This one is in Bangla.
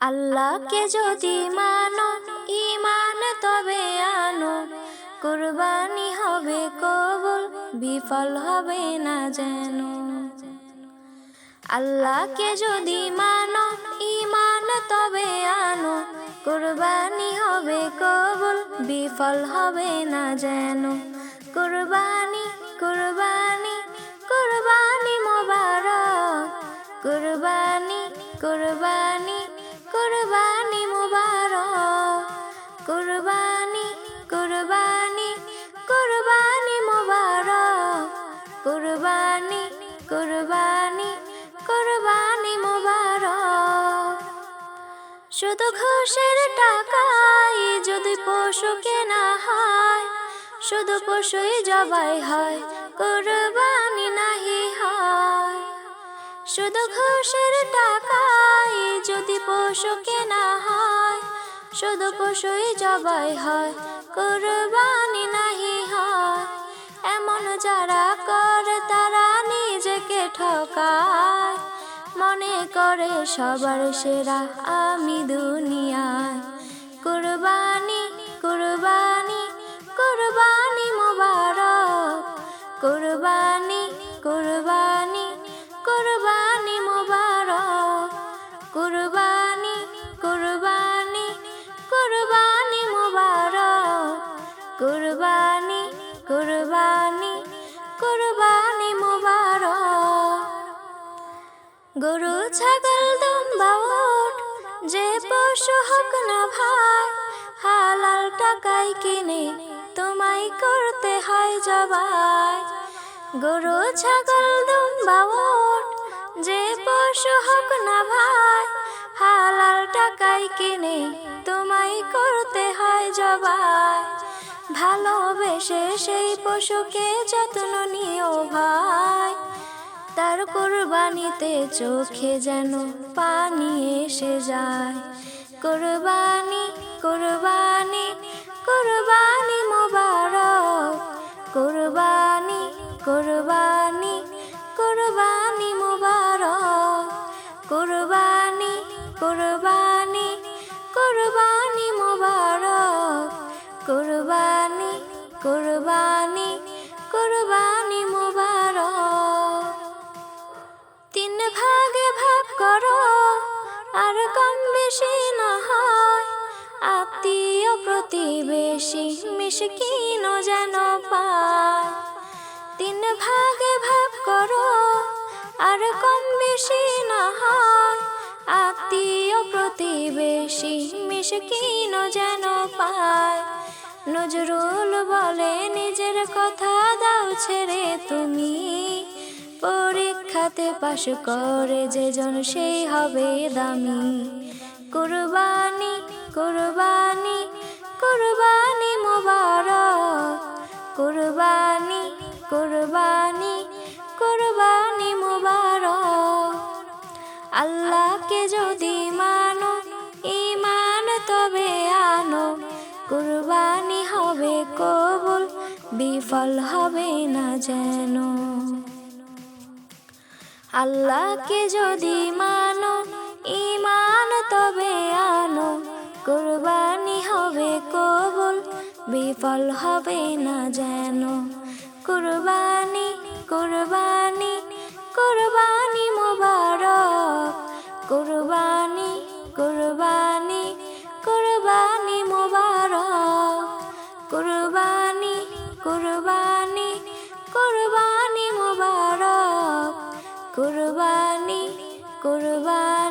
আল্লাহকে যদি মানো ইমান তবে আনো। কুরবানি হবে কবুল, বিফল হবে না যেন। আল্লাহকে যদি মানো ইমান তবে আনো। কুরবানি হবে কবুল, বিফল হবে না যেন। কুরবানি শুধু ঘোষের টাকায় যদি পশু কেনা হয়, শুধু পশুই জবাই হয়, কোরবানি নাহি হয়। শুধু ঘোষের টাকায় যদি পশু কেনা হয়, শুধু পশুই জবাই হয়, কুরবানি করে সবার সেরা আমি দুনিয়ায়। কুরবানি কুরবানি কুরবানি মোবারক। কুরবানি কুরবানি কুরবানি মোবারক। কুরবানি কুরবানি কুরবানি মোবারক। কুরবানি কুরবানি কুরবানি গরু ছাগল দুম্বা যে পশু হোক না ভাই হালাল টাকায় কিনে তোমায় করতে হয় জবাই। গরু ছাগল দুম্বা উট যে পশু হোক না ভাই হালাল টাকায় কিনে তোমায় করতে হয় জবাই। ভালোবেসে সেই পশুকে যত্ন নিও ভাই। তার কোরবানিতে চোখে যেন পানি এসে যায়। কোরবানি কোরবানি কোরবানি মোবারক। কোরবানি কোরবানি কোরবানি মোবারক। কোরবানি কোরবানি কোরবানি কোরবানি কোরবানি কোরবানি করো, আর কম বেশি না হয়। আত্মীয় প্রতিবেশী মিশকিন যেন পায়। তিন ভাগে ভাগ করো, আর কম বেশি না হয়। আত্মীয় প্রতিবেশী মিশকিন যেন পায়। নজরুল বলে, নিজের কথা দাও ছেড়ে তুমি। পরীক্ষাতে পাশ করে, যেজন সেই হবে দামি। কুরবানি কুরবানি কুরবানি মোবারক। কুরবানি কুরবানি কুরবানি মোবারক। আল্লাহকে যদি মানো ইমান তবে আনো। কুরবানি হবে কবুল, বিফল হবে না যেন। আল্লাহকে যদি মানো ইমান তবে আনো। কুরবানি হবে কবুল, বিফল হবে না যেন। কুরবানি কুরবানি কুরবানি। কুরবানি কুরবানি